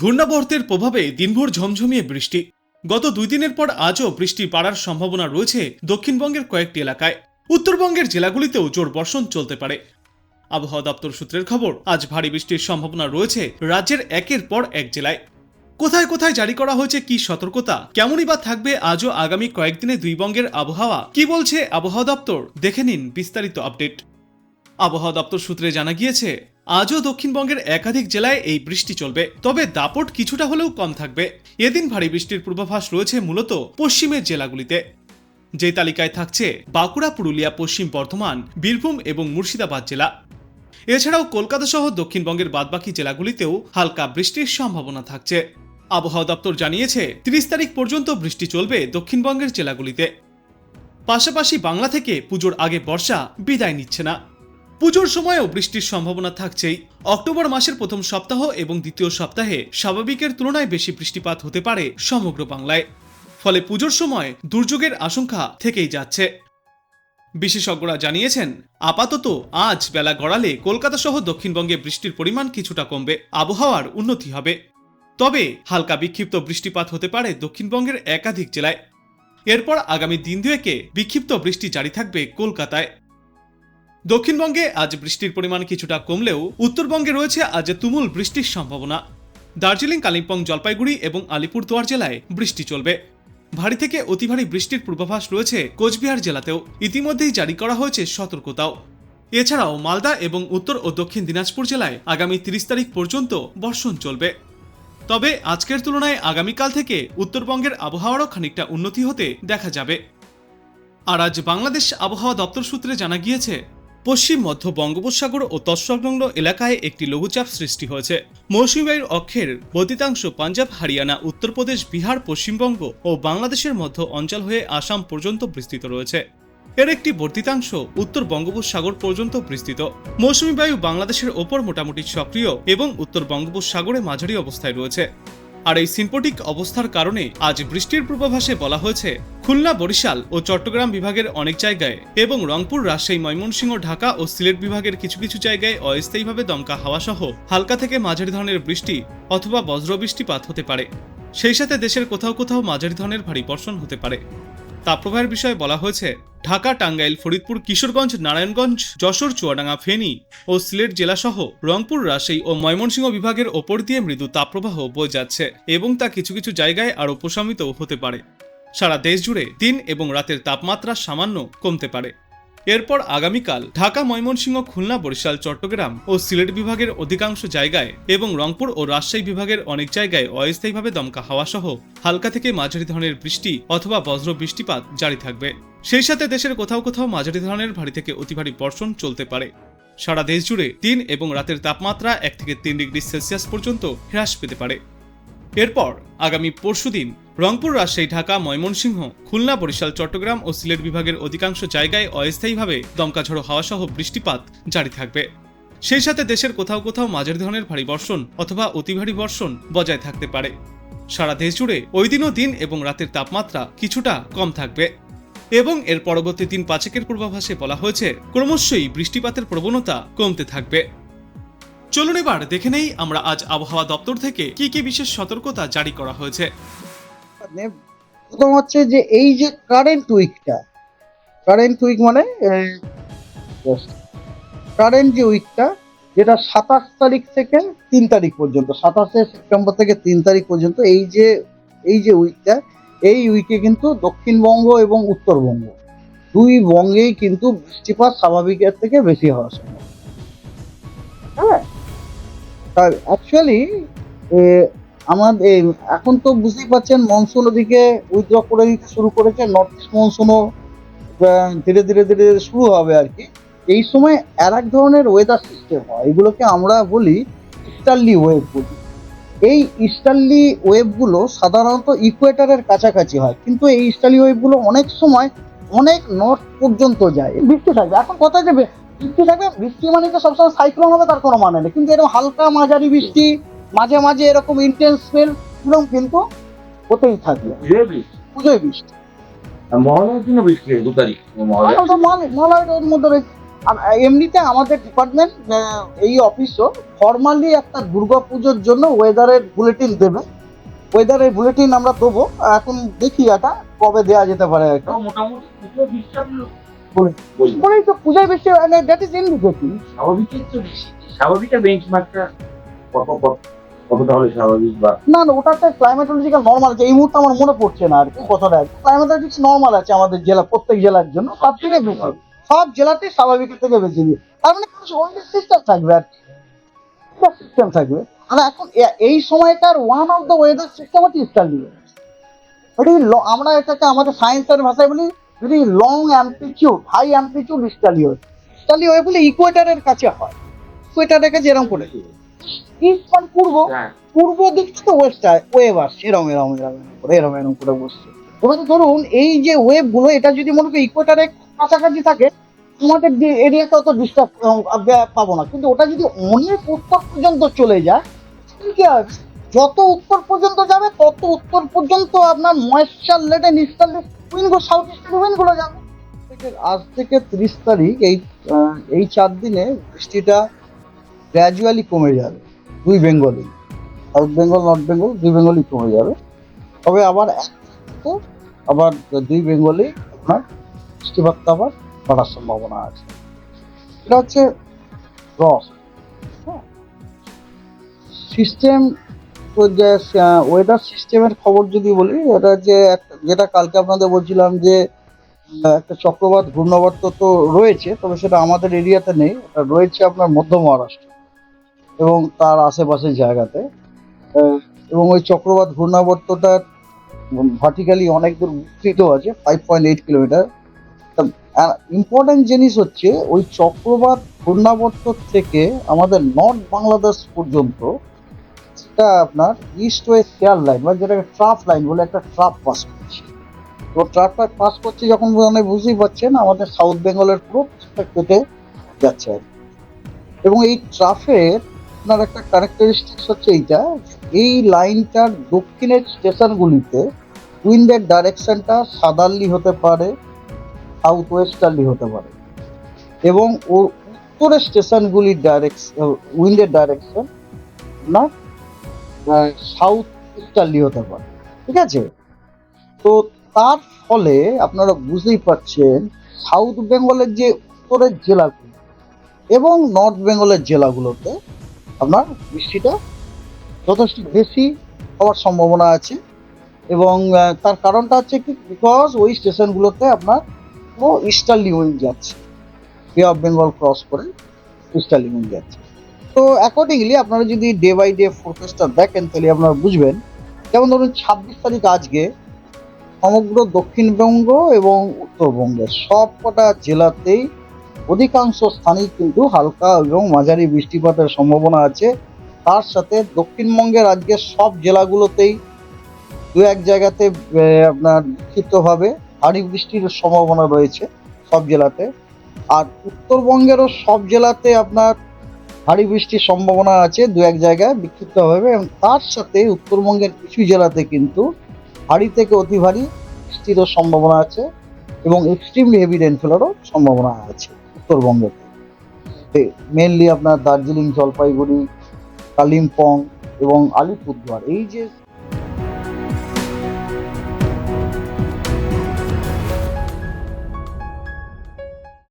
ঘূর্ণাবর্তের প্রভাবে দিনভর ঝমঝমিয়ে বৃষ্টি। গত দুই দিনের পর আজও বৃষ্টি বাড়ার সম্ভাবনা রয়েছে দক্ষিণবঙ্গের কয়েকটি এলাকায়। উত্তরবঙ্গের জেলাগুলিতেও জোর বর্ষণ চলতে পারে। আবহাওয়া দপ্তর সূত্রের খবর, আজ ভারী বৃষ্টির সম্ভাবনা রয়েছে রাজ্যের একের পর এক জেলায়। কোথায় কোথায় জারি করা হয়েছে কি সতর্কতা, কেমনই বা থাকবে আজও আগামী কয়েকদিনে দুই বঙ্গের আবহাওয়া, কি বলছে আবহাওয়া দপ্তর? দেখে নিন বিস্তারিত আপডেট। আবহাওয়া দপ্তর সূত্রে জানা গিয়েছে আজও দক্ষিণবঙ্গের একাধিক জেলায় এই বৃষ্টি চলবে। তবে দাপট কিছুটা হলেও কম থাকবে। এদিন ভারী বৃষ্টির পূর্বাভাস রয়েছে মূলত পশ্চিমের জেলাগুলিতে। যে তালিকায় থাকছে বাঁকুড়া, পুরুলিয়া, পশ্চিম বর্ধমান, বীরভূম এবং মুর্শিদাবাদ জেলা। এছাড়াও কলকাতা সহ দক্ষিণবঙ্গের বাদবাকি জেলাগুলিতেও হালকা বৃষ্টির সম্ভাবনা থাকছে। আবহাওয়া দপ্তর জানিয়েছে, তিরিশ তারিখ পর্যন্ত বৃষ্টি চলবে দক্ষিণবঙ্গের জেলাগুলিতে। পাশাপাশি বাংলা থেকে পুজোর আগে বর্ষা বিদায় নিচ্ছে না। পুজোর সময়ও বৃষ্টির সম্ভাবনা থাকছেই। অক্টোবর মাসের প্রথম সপ্তাহ এবং দ্বিতীয় সপ্তাহে স্বাভাবিকের তুলনায় বেশি বৃষ্টিপাত হতে পারে সমগ্র বাংলায়। ফলে পুজোর সময় দুর্যোগের আশঙ্কা থেকেই যাচ্ছে। বিশেষজ্ঞরা জানিয়েছেন, আপাতত আজ বেলা গড়ালে কলকাতা সহ দক্ষিণবঙ্গে বৃষ্টির পরিমাণ কিছুটা কমবে, আবহাওয়ার উন্নতি হবে। তবে হালকা বিক্ষিপ্ত বৃষ্টিপাত হতে পারে দক্ষিণবঙ্গের একাধিক জেলায়। এরপর আগামী দিন দুয়েকে বিক্ষিপ্ত বৃষ্টি জারি থাকবে কলকাতায়। দক্ষিণবঙ্গে আজ বৃষ্টির পরিমাণ কিছুটা কমলেও উত্তরবঙ্গে রয়েছে আজ তুমুল বৃষ্টির সম্ভাবনা। দার্জিলিং, কালিম্পং, জলপাইগুড়ি এবং আলিপুরদুয়ার জেলায় বৃষ্টি চলবে। ভারী থেকে অতি ভারী বৃষ্টির পূর্বাভাস রয়েছে কোচবিহার জেলাতেও। ইতিমধ্যেই জারি করা হয়েছে সতর্কতাও। এছাড়াও মালদা এবং উত্তর ও দক্ষিণ দিনাজপুর জেলায় আগামী তিরিশ তারিখ পর্যন্ত বর্ষণ চলবে। তবে আজকের তুলনায় আগামীকাল থেকে উত্তরবঙ্গের আবহাওয়ারও খানিকটা উন্নতি হতে দেখা যাবে। আর আজ বাংলাদেশ আবহাওয়া দপ্তর সূত্রে জানা গিয়েছে পশ্চিম মধ্য বঙ্গোপসাগর ও তৎসংলগ্ন এলাকায় একটি লঘুচাপ সৃষ্টি হয়েছে। মৌসুমী বায়ুর অক্ষের বর্ধিতাংশ পাঞ্জাব, হারিয়ানা, উত্তরপ্রদেশ, বিহার, পশ্চিমবঙ্গ ও বাংলাদেশের মধ্য অঞ্চল হয়ে আসাম পর্যন্ত বিস্তৃত রয়েছে। এর একটি বর্ধিতাংশ উত্তর বঙ্গোপসাগর পর্যন্ত বিস্তৃত। মৌসুমী বায়ু বাংলাদেশের ওপর মোটামুটি সক্রিয় এবং উত্তর বঙ্গোপসাগরে মাঝারি অবস্থায় রয়েছে। আর এই সিম্পটিক অবস্থার কারণে আজ বৃষ্টির পূর্বাভাসে বলা হয়েছে, খুলনা, বরিশাল ও চট্টগ্রাম বিভাগের অনেক জায়গায় এবং রংপুর, রাজশাহী, ময়মনসিংহ, ঢাকা ও সিলেট বিভাগের কিছু কিছু জায়গায় অস্থায়ীভাবে দমকা হাওয়া সহ হালকা থেকে মাঝারি ধরনের বৃষ্টি অথবা বজ্র বৃষ্টিপাত হতে পারে। সেই সাথে দেশের কোথাও কোথাও মাঝারি ধরনের ভারী বর্ষণ হতে পারে। তাপপ্রবাহের বিষয়ে বলা হয়েছে ঢাকা, টাঙ্গাইল, ফরিদপুর, কিশোরগঞ্জ, নারায়ণগঞ্জ, যশোর, চুয়াডাঙ্গা, ফেনী ও সিলেট জেলাসহ রংপুর, রাজশাহী ও ময়মনসিংহ বিভাগের ওপর দিয়ে মৃদু তাপপ্রবাহ বয়ে যাচ্ছে এবং তা কিছু কিছু জায়গায় আরও প্রশমিত হতে পারে। সারা দেশ জুড়ে দিন এবং রাতের তাপমাত্রা সামান্য কমতে পারে। এরপর আগামীকাল ঢাকা, ময়মনসিংহ, খুলনা, বরিশাল, চট্টগ্রাম ও সিলেট বিভাগের অধিকাংশ জায়গায় এবং রংপুর ও রাজশাহী বিভাগের অনেক জায়গায় অস্থায়ীভাবে দমকা হাওয়া সহ হালকা থেকে মাঝারি ধরনের বৃষ্টি অথবা বজ্র বৃষ্টিপাত জারি থাকবে। সেই সাথে দেশের কোথাও কোথাও মাঝারি ধরনের ভারী থেকে অতি ভারী বর্ষণ চলতে পারে। সারা দেশ জুড়ে দিন এবং রাতের তাপমাত্রা এক থেকে তিন ডিগ্রি সেলসিয়াস পর্যন্ত হ্রাস পেতে পারে। এরপর আগামী পরশুদিন রংপুর, রাজশাহী, ঢাকা, ময়মনসিংহ, খুলনা, বরিশাল, চট্টগ্রাম ও সিলেট বিভাগের অধিকাংশ জায়গায় অস্থায়ীভাবে দমকা ঝড়ো হাওয়া সহ বৃষ্টিপাত জারি থাকবে। সেই সাথে দেশের কোথাও কোথাও মাঝারি ধরনের ভারী বর্ষণ অথবা অতি ভারী বর্ষণ বজায় থাকতে পারে। সারা দেশ জুড়ে ওই দিনও দিন এবং রাতের তাপমাত্রা কিছুটা কম থাকবে। এবং এর পরবর্তী দিন পাঁচেকের পূর্বাভাসে বলা হয়েছে, ক্রমশই বৃষ্টিপাতের প্রবণতা কমতে থাকবে। চলুন এবার দেখে নেই আমরা আজ আবহাওয়া দপ্তর থেকে কি কি বিশেষ সতর্কতা জারি করা হয়েছে। মানে প্রথম হচ্ছে যে এই যে কারেন্ট উইকটা কারেন্ট উইক মানে কারেন্ট যে উইকটা যেটা সাতাশ তারিখ থেকে তিন তারিখ পর্যন্ত, সাতাশে সেপ্টেম্বর থেকে তিন তারিখ পর্যন্ত এই যে এই যে উইকটা এই উইকে কিন্তু দক্ষিণবঙ্গ এবং উত্তরবঙ্গ। দুই বঙ্গেই কিন্তু বৃষ্টিপাত স্বাভাবিকের থেকে বেশি হওয়া সম্ভব। হ্যাঁ? অ্যাকচুয়ালি আমাদের এখন তো বুঝতেই পারছেন মনসুন ওদিকে উইথড্র করে দিতে শুরু করেছে নর্থ ইস্ট মনসুনও ধীরে ধীরে ধীরে ধীরে শুরু হবে আর কি। এই সময় আর এক ধরনের ওয়েদার সিস্টেম হয়, এগুলোকে আমরা বলি ইস্টার্লি ওয়েভ বলি। এই ইস্টার্লি ওয়েভগুলো সাধারণত ইকুয়েটারের কাছাকাছি হয়। কিন্তু এই ইস্টার্লি ওয়েভগুলো অনেক সময় অনেক নর্থ পর্যন্ত যায়। বৃষ্টি থাকবে। এখন কথা যাবে বৃষ্টি থাকবে বৃষ্টি মানে তো সবসময় সাইক্লোন হবে তার কোনো মানে নেই। কিন্তু এরকম হালকা মাঝারি বৃষ্টি মাঝে মাঝে এরকম ইন্টেন্স স্পেল এরকম কিন্তু হতেই থাকবে। পুজোয় বৃষ্টি? মহালয়ার দিনও বৃষ্টি দু তারিখ। মহালয়া মহালয়া মহালয়াটা ওর মধ্যে রয়েছে। এমনিতে আমাদের ডিপার্টমেন্ট এই অফিসও ফর্মালি একটা দুর্গাপুজোর জন্য ওয়েদারের বুলেটিন দেবে। ওয়েদারের বুলেটিন আমরা দেবো। এখন দেখি এটা কবে দেওয়া যেতে পারে একটা মোটামুটি তো পূজায় বেশি মানে দ্যাট ইজ ইন্ডিকেটিভ স্বাভাবিকের তো বেশি। বেঞ্চমার্কটা কতটা হলে স্বাভাবিক বা না না ওটাতে ক্লাইমেটোলজিক্যাল নর্মাল আছে। এই মুহূর্তে আমার মনে পড়ছে না আর কি কতটা ক্লাইমেটোলজিক্স নর্মাল আছে আমাদের জেলা প্রত্যেক জেলার জন্য। সব থেকে বেশি। সব জেলাতে স্বাভাবিকের থেকে বেশি তার মানে সিস্টেম থাকবে আর সিস্টেম থাকবে। আর এখন এই সময়কার one of the weather system হচ্ছে ইস্টার্লি ভেরি আমরা এটাকে আমাদের সায়েন্সের ভাষায় বলি যদি long amplitude high amplitude easterly wave easterly wave বলে ইকুয়েটারের কাছে হয়। ইকুয়েটারের কাছে এরকম করে ইস্ট মানে পূর্ব। হ্যাঁ। পূর্ব দিক থেকে ওয়েস্ট ওয়েভ আসছে এরম এরম এরম করে এরম এরম করে বসছে। এবারে ধরুন এই যে ওয়েভগুলো এটা যদি মনে করি ইকুয়েটারে কাছাকাছি থাকে আমাদের যে এরিয়াতে অত ডিস্টার্ব পাবো না। কিন্তু ওটা যদি অনেক উত্তর পর্যন্ত চলে যায় কি হবে? যত উত্তর পর্যন্ত যাবে, তত উত্তর পর্যন্ত আপনার ময়েশ্চার লেটে ইস্টার উইনগুলো সাউথ ইস্টার্ন উইনগুলো যাবে। আজ থেকে তিরিশ তারিখ, এই এই চার দিনে বৃষ্টিটা গ্র্যাজুয়ালি কমে যাবে, দুই বেঙ্গলি। সাউথ বেঙ্গল নর্থ বেঙ্গল, দুই বেঙ্গলই কমে যাবে। তবে আবার আবার দুই বেঙ্গলি আপনার বৃষ্টিপাতটা আবার বাড়ার সম্ভাবনা আছে। এটা হচ্ছে রস। সিস্টেম ওয়েদার সিস্টেমের খবর যদি বলি, এটা যে যেটা কালকে আপনাদের বলছিলাম যে একটা চক্রবাত ঘূর্ণাবর্ত তো রয়েছে, তবে সেটা আমাদের এরিয়াতে নেই। রয়েছে আপনার মধ্য মহারাষ্ট্র এবং তার আশেপাশের জায়গাতে। এবং ওই চক্রবাত ঘূর্ণাবর্তটার ভার্টিক্যালি অনেক দূর বিস্তৃত আছে five point eight kilometre important জিনিস হচ্ছে, ওই চক্রবাত ঘূর্ণাবর্ত থেকে আমাদের নর্থ বাংলাদেশ পর্যন্ত সেটা আপনার ইস্ট ওয়েস্ট কেয়ার লাইন বা যেটাকে ট্রাফ লাইন বলে একটা ট্রাফ পাস করছে তো ট্রাফটা পাস করছে যখন মানে বুঝতেই পারছেন, আমাদের সাউথ বেঙ্গলের পুরো কেটে যাচ্ছে আর। এবং এই ট্রাফের আপনার একটা ক্যারেক্টারিস্টিক্স হচ্ছে এইটা, এই লাইনটার দক্ষিণের স্টেশনগুলিতে উইন্ডের ডাইরেকশনটা সাদারলি হতে পারে সাউথ ওয়েস্টার্লি হতে পারে। এবং ও উত্তরের স্টেশনগুলির ডাইরেকশন উইন্ডের ডাইরেকশন না সাউথ ইস্টার্লি হতে পারে। ঠিক আছে? তো তার ফলে আপনারা বুঝতেই পারছেন সাউথ বেঙ্গলের যে উত্তরের জেলাগুলো এবং নর্থ বেঙ্গলের জেলাগুলোতে আপনার বৃষ্টিটা যথেষ্ট বেশি হওয়ার সম্ভাবনা আছে। এবং তার কারণটা হচ্ছে কি? বিকজ ওই স্টেশনগুলোতে আপনার পুরো ইস্টার্লি উইন্ড যাচ্ছে। বে অফ বেঙ্গল ক্রস করে ইস্টার্লি উইন্ড যাচ্ছে। তো অ্যাকর্ডিংলি আপনারা যদি ডে বাই ডে ফোরকাস্টটা দেখেন, তাহলে আপনারা বুঝবেন, যেমন ধরুন ছাব্বিশ তারিখ আজকে সমগ্র দক্ষিণবঙ্গ এবং উত্তরবঙ্গের সব কটা জেলাতেই অধিকাংশ স্থানেই কিন্তু হালকা এবং মাঝারি বৃষ্টিপাতের সম্ভাবনা আছে। তার সাথে দক্ষিণবঙ্গের আজকের সব জেলাগুলোতেই দু এক জায়গাতে আপনার বিক্ষিপ্তভাবে ভারী বৃষ্টির সম্ভাবনা রয়েছে সব জেলাতে। আর উত্তরবঙ্গেরও সব জেলাতে আপনার ভারী বৃষ্টির সম্ভাবনা আছে দু এক জায়গায় বিক্ষিপ্তভাবে এবং তার সাথে উত্তরবঙ্গের কিছু জেলাতে কিন্তু ভারী থেকে অতি ভারী বৃষ্টিরও সম্ভাবনা আছে এবং এক্সট্রিমলি হেভি রেনফলেরও সম্ভাবনা আছে উত্তরবঙ্গে মেনলি আপনার দার্জিলিং, জলপাইগুড়ি, কালিম্পং এবং আলিপুরদুয়ার। এই যে